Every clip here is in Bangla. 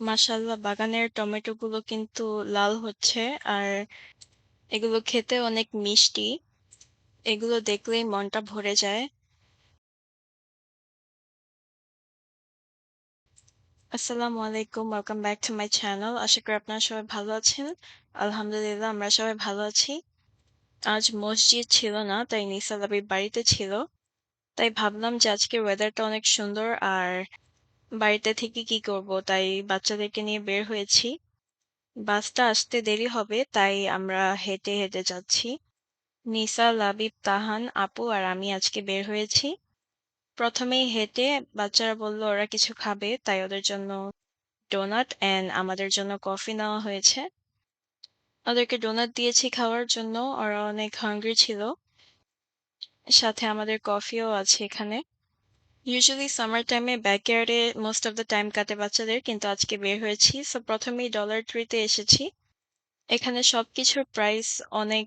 মাশাআল্লাহ, বাগানের টমেটোগুলো কিন্তু লাল হচ্ছে আর এগুলো খেতে অনেক মিষ্টি। এগুলো দেখলেই মনটা ভরে যায়। আসসালামু আলাইকুম। Welcome back to my channel. আশা করি আপনারা সবাই ভালো আছেন। আলহামদুলিল্লাহ, আমরা সবাই ভালো আছি। আজ মসজিদ ছিল না, তাই নিসা লাবীব বাড়িতে ছিল। তাই ভাবলাম যে আজকের ওয়েদারটা অনেক সুন্দর আর বাড়িতে থেকে কি করব তাই বাচ্চাদেরকে নিয়ে বের হয়েছি। বাসটা আসতে দেরি হবে তাই আমরা হেঁটে হেঁটে যাচ্ছি। নিসা, লাবিব, তাহান, আপু আর আমি আজকে বের হয়েছি। প্রথমেই হেঁটে বাচ্চারা বলল ওরা কিছু খাবে তাই ওদের জন্য ডোনাট অ্যান্ড আমাদের জন্য কফি নেওয়া হয়েছে। ওদেরকে ডোনাট দিয়েছি খাওয়ার জন্য ওরা অনেক হাংরি ছিল। সাথে আমাদের কফিও আছে এখানে। ইউজুয়ালি সামার টাইমে ব্যাকইয়ার্ডে মোস্ট অফ দ্য টাইম কাটে বাচ্চাদের, কিন্তু আজকে বের হয়েছি। সো প্রথমেই ডলার ট্রিতে এসেছি। এখানে সবকিছুর প্রাইস অনেক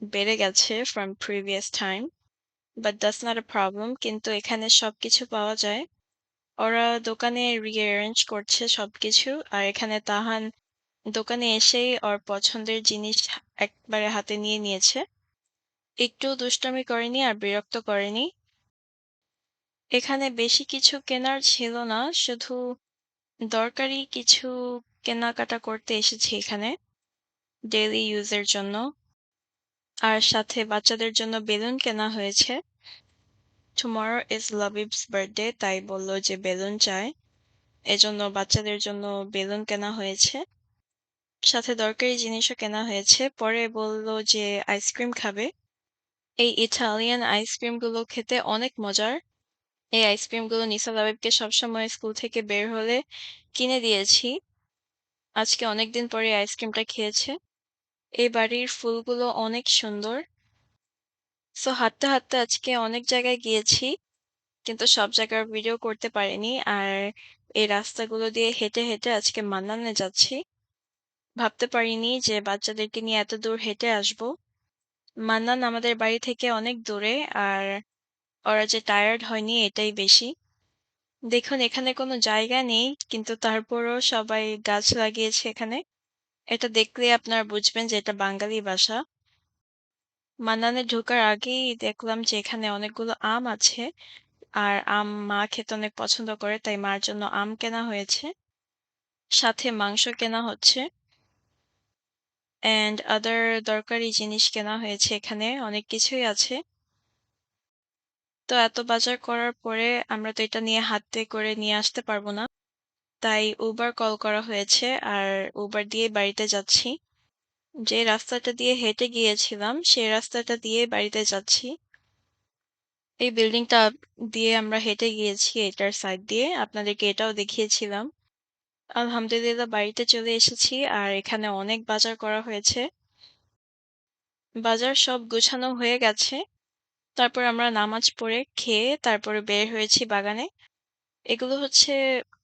বেড়ে গেছে from previous time but that's not a problem কিন্তু এখানে সবকিছু পাওয়া যায়। ওরা দোকানে রিঅ্যারেঞ্জ করছে সবকিছু, আর এখানে তাহান দোকানে এসেই ওর পছন্দের জিনিস একবারে হাতে নিয়ে নিয়েছে। একটু দুষ্টামি করেনি আর বিরক্ত করেনি। এখানে বেশি কিছু কেনার ছিল না, শুধু দরকারি কিছু কেনাকাটা করতে এসেছি এখানে ডেইলি ইউজের জন্য। আর সাথে বাচ্চাদের জন্য বেলুন কেনা হয়েছে। টুমরো ইজ লাবিবস বার্থডে তাই বলল যে বেলুন চায় এজন্য বাচ্চাদের জন্য বেলুন কেনা হয়েছে। সাথে দরকারি জিনিসও কেনা হয়েছে। পরে বলল যে আইসক্রিম খাবে। এই ইটালিয়ান আইসক্রিমগুলো খেতে অনেক মজার। এই আইসক্রিমগুলো নিসা লাবিবকে সবসময় স্কুল থেকে বের হলে কিনে দিয়েছি। আজকে অনেকদিন পরে আইসক্রিমটা খেয়েছে। এই বাড়ির ফুলগুলো অনেক সুন্দর। সো হাঁটতে হাঁটতে আজকে অনেক জায়গায় গিয়েছি, কিন্তু সব জায়গার ভিডিও করতে পারিনি। আর এই রাস্তাগুলো দিয়ে হেঁটে হেঁটে আজকে মান্নানে যাচ্ছি। ভাবতে পারিনি যে বাচ্চাদেরকে নিয়ে এত দূর হেঁটে আসব। মান্নান আমাদের বাড়ি থেকে অনেক দূরে, আর ওরা যে টায়ার্ড হয়নি এটাই বেশি। দেখুন, এখানে কোনো জায়গা নেই, কিন্তু তারপরও সবাই গাছ লাগিয়েছে এখানে। এটা দেখলে আপনারা বুঝবেন যে এটা বাঙালি বাসা। মান্নানে ঢোকার আগেই দেখলাম যে এখানে অনেকগুলো আম আছে, আর আম মা খেতে অনেক পছন্দ করে, তাই মার জন্য আম কেনা হয়েছে। সাথে মাংস কেনা হচ্ছে। অ্যান্ড আদার দরকারি জিনিস কেনা হয়েছে এখানে, অনেক কিছুই আছে। তো এত বাজার করার পরে আমরা তো এটা নিয়ে হাতে করে নিয়ে আসতে পারব না। তাই উবার কল করা হয়েছে আর উবার দিয়ে বাড়িতে যাচ্ছি। যে রাস্তাটা দিয়ে হেঁটে গিয়েছিলাম, সেই রাস্তাটা দিয়ে বাড়িতে যাচ্ছি। এই বিল্ডিংটা দিয়ে আমরা হেঁটে গিয়েছি এটার সাইড দিয়ে। আপনাদেরকে এটাও দেখিয়েছিলাম। আলহামদুলিল্লাহ বাড়িতে চলে এসেছি আর এখানে অনেক বাজার করা হয়েছে। বাজার সব গুছানো হয়ে গেছে। তারপর আমরা নামাজ পড়ে খেয়ে তারপরে বের হয়েছি বাগানে। এগুলো হচ্ছে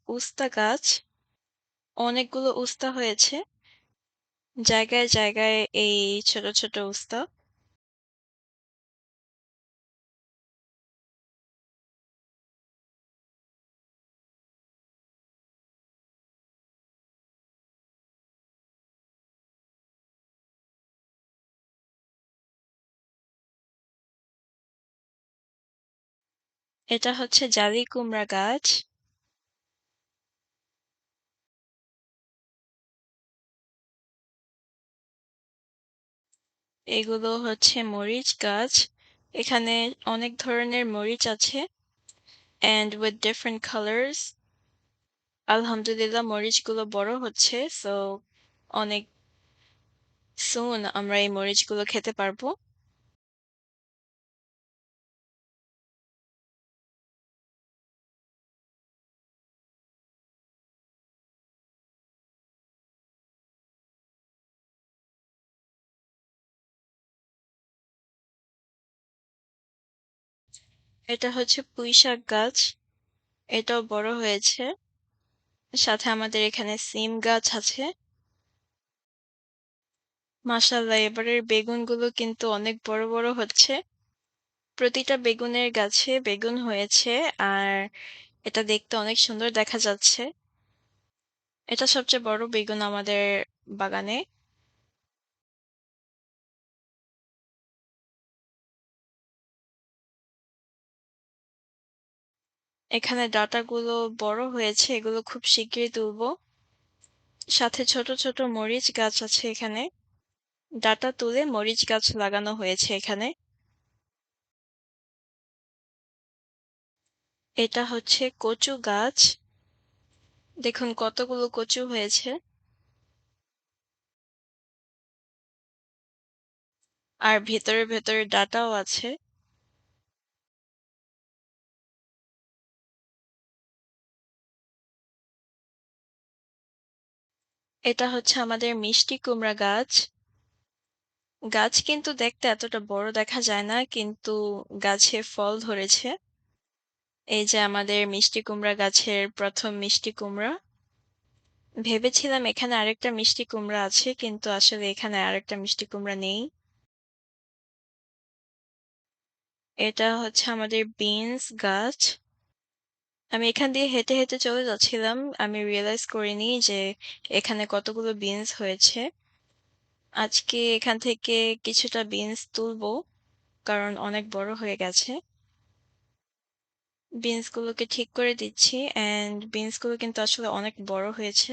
উস্তা গাছ। অনেকগুলো উস্তা হয়েছে। জায়গায় জায়গায় এই ছোট ছোট উস্তা। এটা হচ্ছে জালি কুমড়া গাছ। এগুলো হচ্ছে মরিচ গাছ। এখানে অনেক ধরনের মরিচ আছে অ্যান্ড উইথ ডিফারেন্ট কালার্স আলহামদুলিল্লাহ মরিচগুলো বড় হচ্ছে সো অনেক সুন আমরা এই মরিচগুলো খেতে পারব। এটা হচ্ছে পুঁইশাক গাছ। এটাও বড় হয়েছে। সাথে আমাদের এখানে সিম গাছ আছে। মাসাল্লাহ এবারের বেগুনগুলো কিন্তু অনেক বড় বড় হচ্ছে। প্রতিটা বেগুনের গাছে বেগুন হয়েছে আর এটা দেখতে অনেক সুন্দর দেখা যাচ্ছে। এটা সবচেয়ে বড় বেগুন আমাদের বাগানে। এখানে ডাঁটাগুলো বড় হয়েছে, এগুলো খুব শিগগিরই তুলব। সাথে ছোট, ছোট মরিচ গাছ আছে এখানে। ডাঁটা তুলে মরিচ গাছ লাগানো হয়েছে এখানে। এটা হচ্ছে কচু গাছ। দেখুন কতগুলো কচু হয়েছে। আর ভেতরে, ভেতরে ডাটাও আছে। এটা হচ্ছে আমাদের মিষ্টি কুমড়া গাছ। গাছ কিন্তু দেখতে এতটা বড় দেখা যায় না, কিন্তু গাছে ফল ধরেছে। এই যে আমাদের মিষ্টি কুমড়া গাছের ১ম মিষ্টি কুমড়া। ভেবেছিলাম এখানে আরেকটা মিষ্টি কুমড়া আছে, কিন্তু আসলে এখানে আরেকটা মিষ্টি কুমড়া নেই। এটা হচ্ছে আমাদের বিনস গাছ। আমি এখান দিয়ে হেঁটে, হেঁটে চলে যাচ্ছিলাম। আমি রিয়ালাইজ করিনি যে এখানে কতগুলো বিনস হয়েছে। আজকে এখান থেকে কিছুটা বিনস তুলবো, কারণ অনেক বড় হয়ে গেছে। বিনসগুলোকে ঠিক করে দিচ্ছি অ্যান্ড বিনসগুলো কিন্তু আসলে অনেক বড় হয়েছে।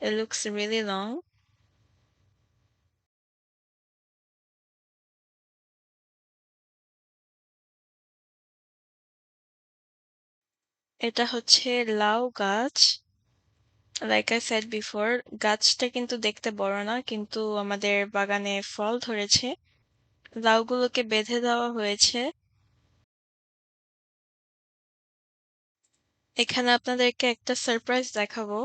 It looks really long. এটা হচ্ছে লাউ গাছ। লাইক আই সেড বিফোর গাছটা কিন্তু দেখতে বড় না, কিন্তু আমাদের বাগানে ফল ধরেছে। লাউগুলোকে বেঁধে দেওয়া হয়েছে। এখানে আপনাদেরকে একটা সারপ্রাইজ দেখাবো।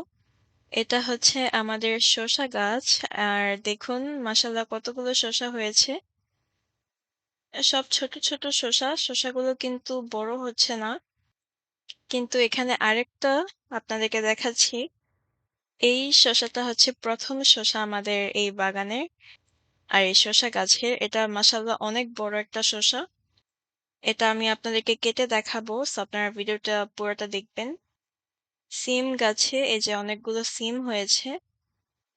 এটা হচ্ছে আমাদের শসা গাছ। আর দেখুন মাশাআল্লাহ কতগুলো শসা হয়েছে। সব ছোট, ছোট শসা। শসাগুলো কিন্তু বড় হচ্ছে না। কিন্তু এখানে আরেকটা আপনাদেরকে দেখাচ্ছি। এই শসাটা হচ্ছে ১ম শসা আমাদের এই বাগানের। আর এই শসা গাছের। এটা মাশাআল্লাহ অনেক বড় একটা শসা। এটা আমি আপনাদেরকে কেটে দেখাবো। সো আপনারা ভিডিওটা পুরোটা দেখবেন। সিম গাছে এই যে অনেকগুলো সিম হয়েছে।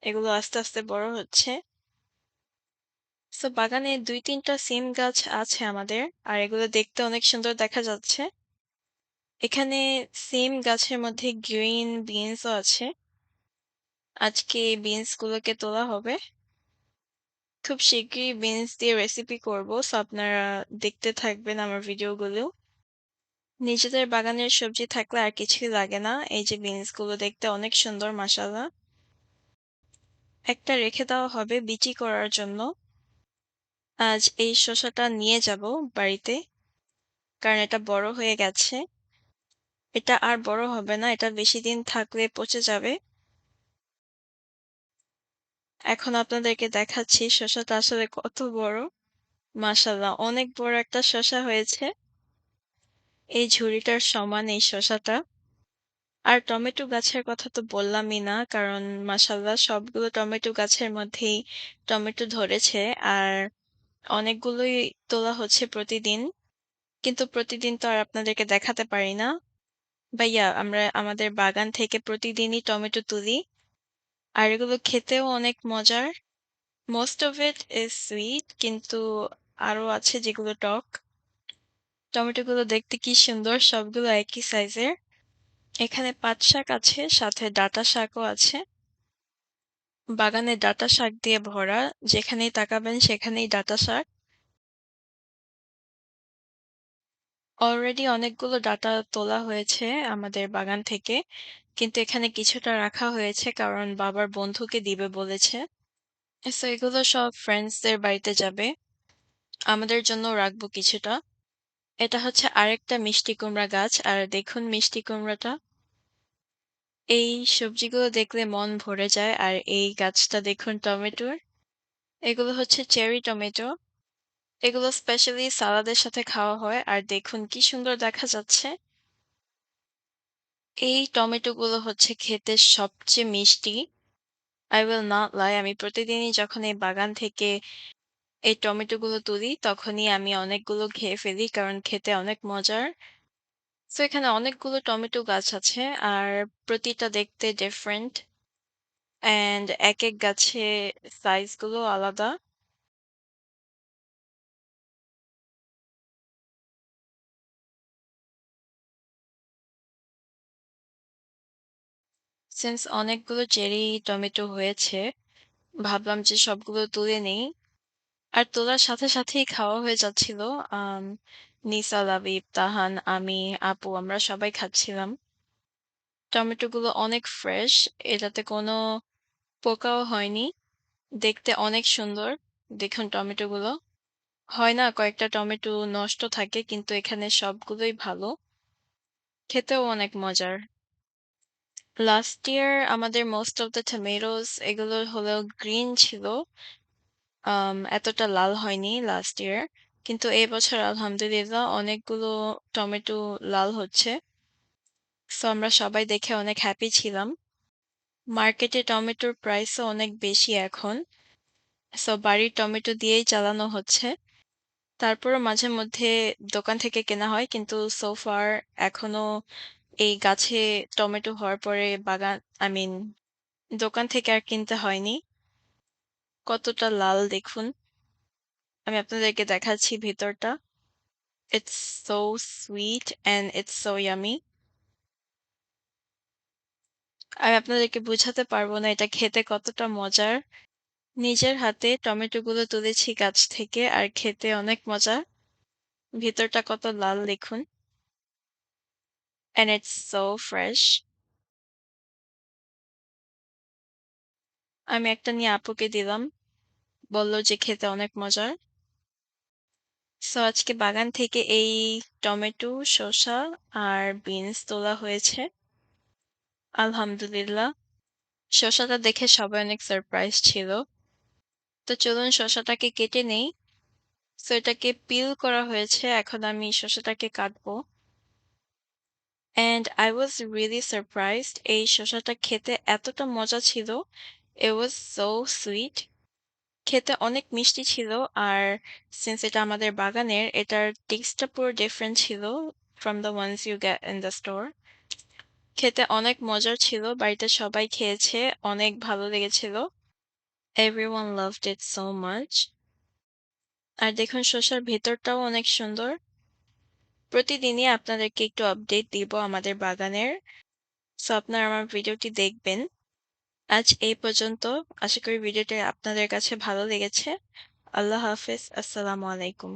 এগুলো আস্তে, আস্তে বড় হচ্ছে। সো বাগানে ২-৩ টা সিম গাছ আছে আমাদের। আর এগুলো দেখতে অনেক সুন্দর দেখা যাচ্ছে। এখানে সেম গাছের মধ্যে গ্রিন বিনসও আছে। আজকে এই বিনসগুলোকে তোলা হবে। খুব শিগগিরই বিনস দিয়ে রেসিপি করব। সো আপনারা দেখতে থাকবেন আমার ভিডিওগুলো। নিজেদের বাগানের সবজি থাকলে আর কিছুই লাগে না। এই যে বিনসগুলো দেখতে অনেক সুন্দর, মাশাআল্লাহ। একটা রেখে দেওয়া হবে বিচি করার জন্য। আজ এই শসাটা নিয়ে যাব বাড়িতে। কারণ এটা বড় হয়ে গেছে। এটা আর বড় হবে না। এটা বেশি দিন থাকলে পচে যাবে। এখন আপনাদেরকে দেখাচ্ছি শসাটা আসলে কত বড়। মাশাআল্লাহ, অনেক বড় একটা শসা হয়েছে। এই ঝুড়িটার সমান এই শসাটা। আর টমেটো গাছের কথা তো বললামই না। কারণ মাশাআল্লাহ সবগুলো টমেটো গাছের মধ্যেই টমেটো ধরেছে। আর অনেকগুলোই তোলা হচ্ছে প্রতিদিন। কিন্তু প্রতিদিন তো আর আপনাদেরকে দেখাতে পারি না। ভাইয়া, আমরা আমাদের বাগান থেকে প্রতিদিনই টমেটো তুলি। আর এগুলো খেতেও অনেক মজার। Most of it is sweet কিন্তু আরও আছে যেগুলো টক। টমেটোগুলো দেখতে কি সুন্দর, সবগুলো একই সাইজের। এখানে পাট শাক আছে, সাথে ডাঁটা শাকও আছে। বাগানে ডাঁটা শাক দিয়ে ভরা। যেখানেই তাকাবেন সেখানেই ডাঁটা শাক। অলরেডি অনেকগুলো ডাটা তোলা হয়েছে আমাদের বাগান থেকে। কিন্তু এখানে কিছুটা রাখা হয়েছে কারণ বাবার বন্ধুকে দিবে বলেছে। সো এগুলো সব ফ্রেন্ডসদের বাড়িতে যাবে। আমাদের জন্যও রাখব কিছুটা। এটা হচ্ছে আরেকটা মিষ্টি কুমড়া গাছ। আর দেখুন মিষ্টি কুমড়াটা। এই সবজিগুলো দেখলে মন ভরে যায়। আর এই গাছটা দেখুন টমেটোর। এগুলো হচ্ছে চেরি টমেটো। এগুলো স্পেশালি সালাদের সাথে খাওয়া হয়। আর দেখুন কি সুন্দর দেখা যাচ্ছে। এই টমেটোগুলো হচ্ছে খেতে সবচেয়ে মিষ্টি। আই will not লাই আমি প্রতিদিনই যখন এই বাগান থেকে এই টমেটোগুলো তুলি, তখনই আমি অনেকগুলো খেয়ে ফেলি, কারণ খেতে অনেক মজার। সো এখানে অনেকগুলো টমেটো গাছ আছে, আর প্রতিটা দেখতে ডিফারেন্ট। অ্যান্ড এক এক গাছে সাইজগুলো আলাদা। সিন্স অনেকগুলো চেরি টমেটো হয়েছে, ভাবলাম যে সবগুলো তুলে নেই। আর তোলার সাথে সাথেই খাওয়া হয়ে যাচ্ছিল। নিসা, লাবিব, তাহান, আমি, আপু আমরা সবাই খাচ্ছিলাম। টমেটোগুলো অনেক ফ্রেশ, এটাতে কোনো পোকাও হয়নি। দেখতে অনেক সুন্দর। দেখুন টমেটোগুলো। হয় না কয়েকটা টমেটো নষ্ট থাকে কিন্তু এখানে সবগুলোই ভালো। খেতেও অনেক মজার। লাস্ট ইয়ার আমাদের মোস্ট অফ দ্য টমেটোস এগুলো হলো গ্রিন ছিল। এতটা লাল হয়নি লাস্ট ইয়ার। কিন্তু এবছর আলহামদুলিল্লাহ অনেকগুলো টমেটো লাল হচ্ছে। সো আমরা সবাই দেখে অনেক হ্যাপি ছিলাম। মার্কেটে টমেটোর প্রাইসও অনেক বেশি এখন। সো বাড়ির টমেটো দিয়েই চালানো হচ্ছে। তারপরও মাঝে মধ্যে দোকান থেকে কেনা হয়, কিন্তু সোফার এখনও এই গাছে টমেটো হওয়ার পরে বাগান আই মিন দোকান থেকে আর কিনতে হয়নি। কতটা লাল দেখুন। আমি আপনাদেরকে দেখাচ্ছি ভেতরটা। It's so sweet and it's so yummy আমি আপনাদেরকে বুঝাতে পারব না এটা খেতে কতটা মজার। নিজের হাতে টমেটোগুলো তুলেছি গাছ থেকে, আর খেতে অনেক মজা। ভেতরটা কত লাল দেখুন। And it's so fresh. আমি একটা নিয়ে আপুকে দিলাম। বলল যে খেতে অনেক মজার। সো আজকে বাগান থেকে এই টমেটো, শসা আর বিনস তোলা হয়েছে। আলহামদুলিল্লাহ। শসাটা দেখে সবাই অনেক সারপ্রাইজ ছিল। তো চলুন শসাটাকে কেটে নেই। সো এটাকে পিল করা হয়েছে। এখন আমি শসাটাকে কাটবো। And I was really surprised এই শসাটা খেতে এতটা মজা ছিল। It was so sweet. খেতে অনেক মিষ্টি ছিল আর সিন্স এটা আমাদের বাগানের এটার টেস্টটা পুরো ডিফারেন্ট ছিল from the ones you get in the store. খেতে অনেক মজার ছিল। বাড়িতে সবাই খেয়েছে। অনেক ভালো লেগেছিল। Everyone loved it so much. আর দেখুন শসার ভেতরটাও অনেক সুন্দর। প্রতিদিনই আপনাদেরকে একটু আপডেট দিব আমাদের বাগানের। সো আপনারা আমার ভিডিওটি দেখবেন। আজ এই পর্যন্ত। আশা করি ভিডিওটি আপনাদের কাছে ভালো লেগেছে। আল্লাহ হাফেজ। আসসালামু আলাইকুম।